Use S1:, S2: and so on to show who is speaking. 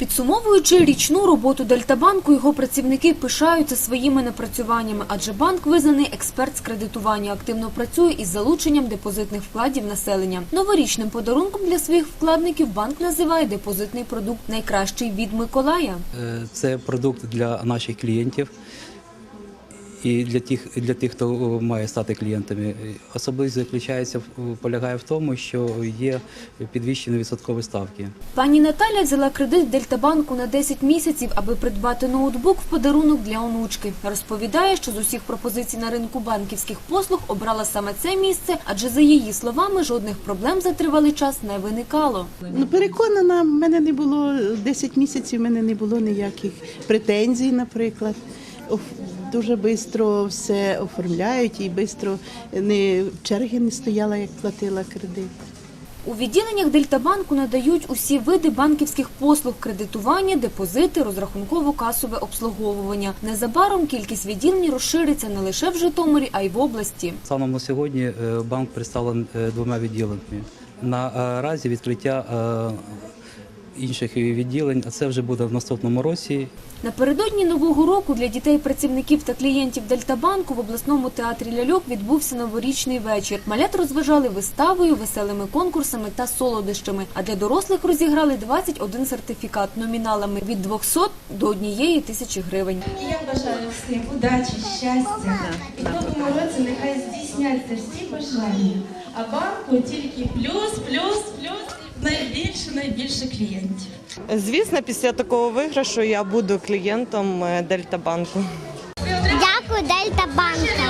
S1: Підсумовуючи річну роботу Дельтабанку, його працівники пишаються своїми напрацюваннями, адже банк визнаний експерт з кредитування, активно працює із залученням депозитних вкладів населення. Новорічним подарунком для своїх вкладників банк називає депозитний продукт найкращий від Миколая.
S2: Е, Це продукт для наших клієнтів і для тих, для тих, хто е, має стати клієнтами. Особливість заключається в- полягає в тому, що є підвищені відсоткові ставки.
S1: Пані Наталя взяла кредит Дельтабанку на 10 місяців, аби придбати ноутбук в подарунок для онучки. Розповідає, що з усіх пропозицій на ринку банківських послуг обрала саме це місце, адже за її словами жодних проблем за тривалий час не виникало.
S3: Ну, переконана, в мене не було 10 місяців, в мене не було ніяких претензій, наприклад. Дуже швидко все оформляють і швидко не черги не стояла, як платила кредит.
S1: У відділеннях Дельтабанку надають усі види банківських послуг кредитування, депозити, розрахунково-касове обслуговування. Незабаром кількість відділень розшириться не лише в Житомирі, а й в області.
S2: Станом на сьогодні е, банк представлений е, двома відділеннями. Наразі відкриття е, інших відділень, а це вже буде в наступному році.
S1: Напередодні нового року для дітей, працівників та клієнтів Дельтабанку в обласному театрі ляльок відбувся новорічний вечір. Малят розважали виставою, веселими конкурсами та солодощами. А для дорослих розіграли 21 сертифікат номіналами від 200 до 1 тисячі гривень.
S4: І я бажаю всім удачі, щастя. І в новому році нехай здійсняться всі бажання. А банку тільки плюс, плюс, плюс найбільше найбільше клієнтів.
S5: Звісно, після такого виграшу я буду клієнтом е, Дельта банку. Дякую, Дельта банка.